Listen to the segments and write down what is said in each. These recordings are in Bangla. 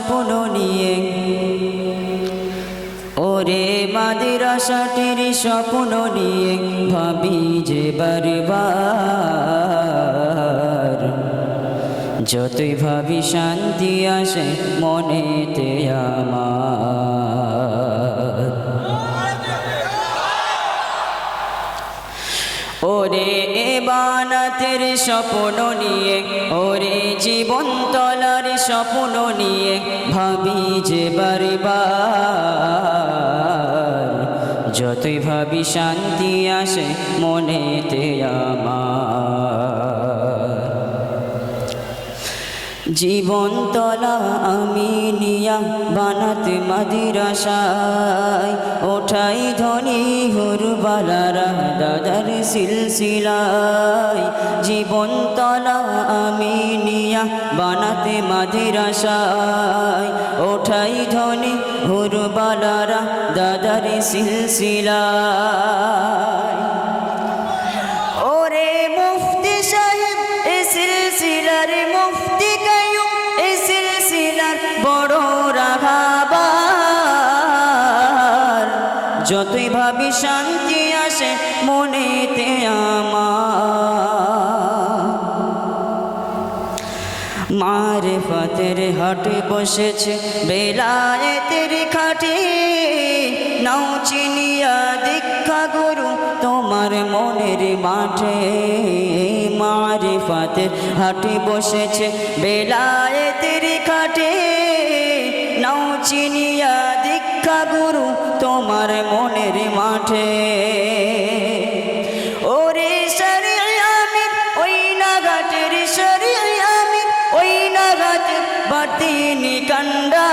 স্বপ্ন নিয়ে। ওরে মাদ্রাসাটির স্বপ্ন নিয়ে ভাবি যে বারবার। যতই ভাবি শান্তি আসে মনেতে আমার। ওরে বানাতের স্বপ্ন নিয়ে, ওরে জীবন তলার স্বপ্ন নিয়ে, ভাবি যে বারবার যতই ভাবি শান্তি আসে মনেতে আমার। জীবন তলা আমি নিয়া বানাতে মাদিরাশায় ওঠাই ধনী হুরবালারা দাদার সিলসিলায়। জীবন তলা আমি নিয়া বানাতে মাদিরাশায় ওঠাই ধনী হুরবালারা দাদার সিলসিলায়। যতই ভাবি শান্তি আসে মনে মনেতে আমার। মারে ফাতের হাটে বসেছে বেলায়েতের খাটে। নাও চিনিয়া দীক্ষা গুরু, তোমার মনের মাঠে মারে ফাতের হাটে বসেছে বেলায়েতের খাটে। নাও চিনিয়া দীক্ষা গুরু তোমার মনের মাঠে। ওরে সরি আমির ওই নাগাটের সরি আমির ওই নাগাটের বাতিনি কান্ডার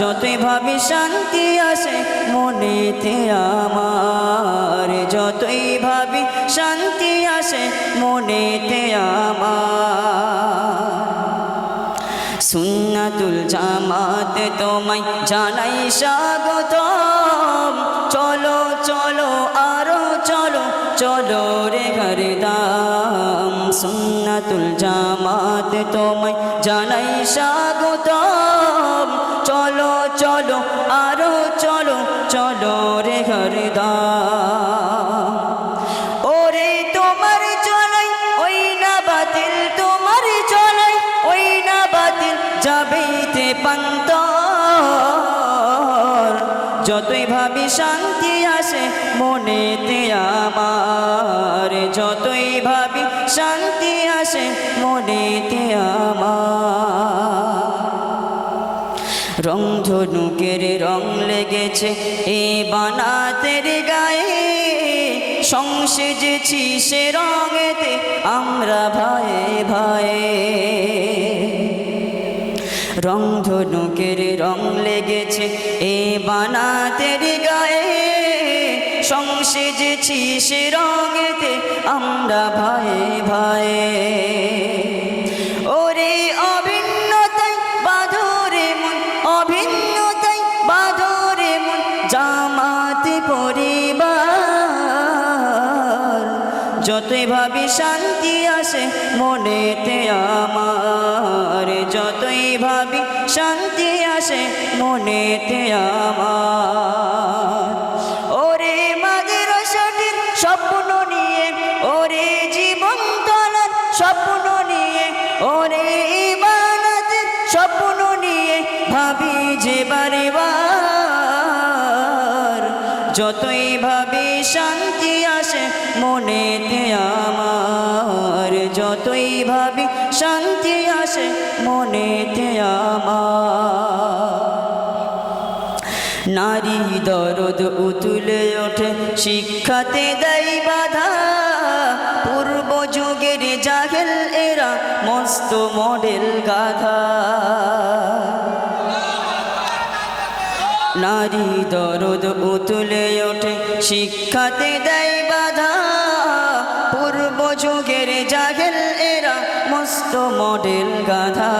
যতই ভাবি শান্তি আসে মনে মনেতে আমার। যতই ভাবি শান্তি আসে, মনেতে আমার। সুন্নাতুল জামাত তোমায় জানাই স্বাগতম। চলো চলো, আরও চলো চলো রে ঘরে দাম সুন্নাতুল জামাত তোমায় জানাই স্বাগতম। চলো চলো, আরও চলো চলো রে ঘরে দাম মনেতে আমার। যতই ভাবি শান্তি আসে মনেতে আমার। রং ধনুকের রং লেগেছে, এ বানাতের গায়ে। সংসেজেছি সে রঙেতে, আমরা ভয়ে ভয়ে। রং ধনুকের রং লেগেছে, এ বানাতের গায়ে। সংসেজেছি সে রঙেতে আমরা ভয়ে ভয়ে ওরে অভিন্নতাই বাধরে মন, অভিন্নতাই বাধরে মন জামাতে পরিবার। যতই ভাবি শান্তি আসে মনেতে আমার, যতই ভাবি শান্তি আসে মনেতে আমার। স্বপ্ন নিয়ে, ওরে ইবানতের স্বপ্ন নিয়ে ভাবি যে বারে যতই ভাবি শান্তি আসে মনেতে আমার, যতই ভাবি শান্তি আসে মনেতে আমার। নারী দরদ উতুলে ওঠে শিক্ষাতে দেয় মস্ত মডেল গাধা। নারী দরদ উতুলে ওঠে, শিক্ষাতে দেয় বাধা। পূর্ব যুগের জাহেল এরা মস্ত মডেল গাধা।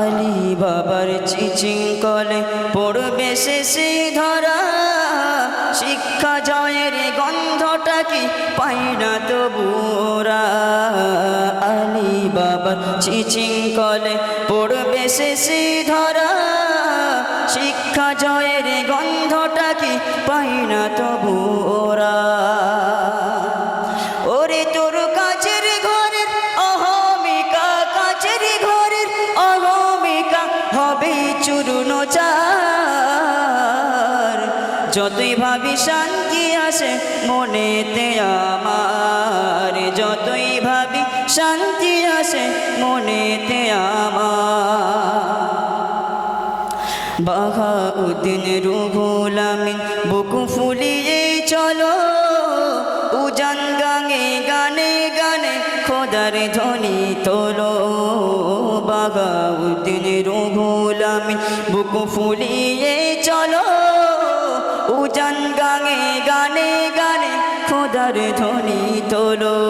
আলী বাবার চিচিং কলে পড়বে শেষে ধরা। শিক্ষা জয়ের গন্ধটা কি পাই না তো আলী বাবার চিচিং কলে পড়বে শেষে ধরা। যতই ভাবি শান্তি আসে, মনেতে আমার। যতই ভাবি শান্তি আসে, মনেতে আমার। বাহাউদ্দিন রুহুল আমিন, বুকু ফুলিয়ে চলো। উজান গাঙে গানে গানে, খোদার ধ্বনি তোলো। বাগাউদ্দিন রুহুল আমিন, বুকু ফুলিয়ে চলো। উজান গাঙে গানে গানে খোদার ধ্বনি তোলো।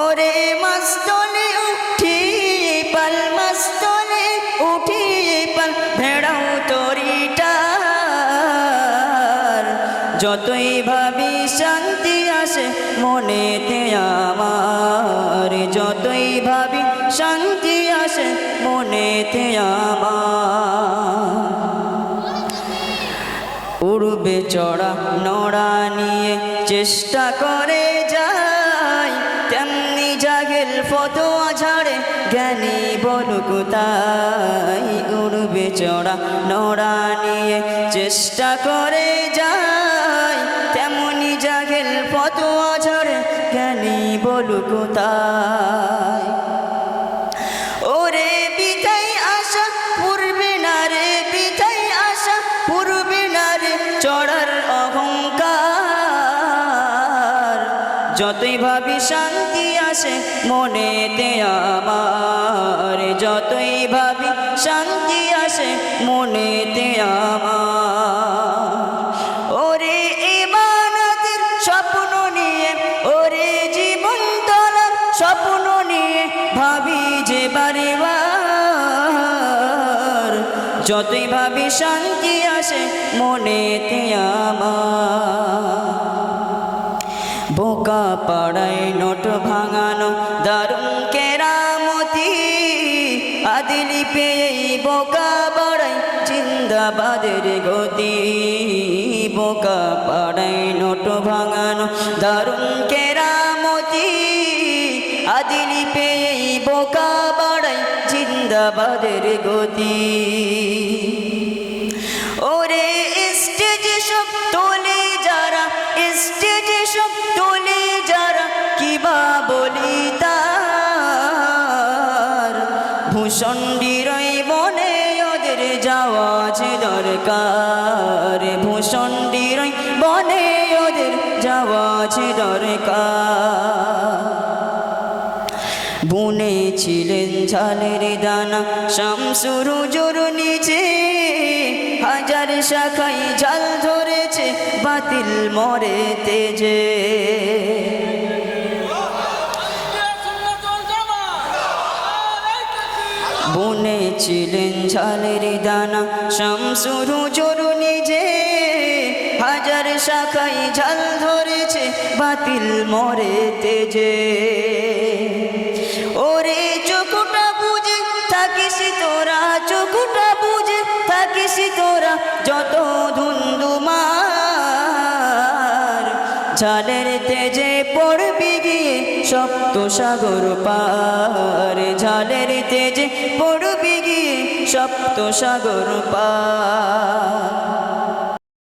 ওরে মস্তলে উঠি পাল, মস্তলে উঠি পাল, ভেড়াও তরিটার যতই ভাবি শান্তি আসে মনেতে আমার, যতই ভাবি শান্তি আসে মনেতে আমার। উড়বে চড়া নড়া নিয়ে চেষ্টা করে যাই। তেমনি জাগেল ফতোয়া ঝাড়ে, জ্ঞানী বলুক তাই উড়বে চড়া নড়া নিয়ে চেষ্টা করে যাই। তেমনি জাগেল ফতোয়া ঝাড়ে, জ্ঞানী বলুক তাই যতই ভাবি শান্তি আসে মনে মনেতে আমার, যতই ভাবি শান্তি আসে মনেতে আমার। ওরে নিয়ে, ওরে জীবন নিয়ে ভাবি যে যতই ভাবি শান্তি আসে মনেতে আমার। বোকা পাড়ায় নোট ভাঙানো, দারুণ কেরামতি। আদিলি পেয়ে বোকা পাড়ায়, জিন্দাবাদের গতি। বোকা পাড়ায় নোট ভাঙানো, দারুণ কেরামতি। আদিলি পেয়ে বোকা পাড়ায়, জিন্দাবাদের গতি। বুনেছিলেন ঝালের দানা, শামসুরু জোর নিচে। হাজার শাখায় ঝাল ধরেছে, বাতিল মরে তেজে। বুনেছিলেন ঝালের দানা, শামসুরু জোর নিজে হাজার শাখায় ঝাল ধরেছে, বাতিল মরে তেজে। ওরে চোখটা বুঝে থাকিস তোরা, চোখটা বুঝে থাকিস তোরা যত ধুন্দুমার ঝালের তেজে পড়বি গিয়ে সপ্ত সাগর পার ঝালের তেজে পড়বি গিয়ে সপ্ত সাগর পার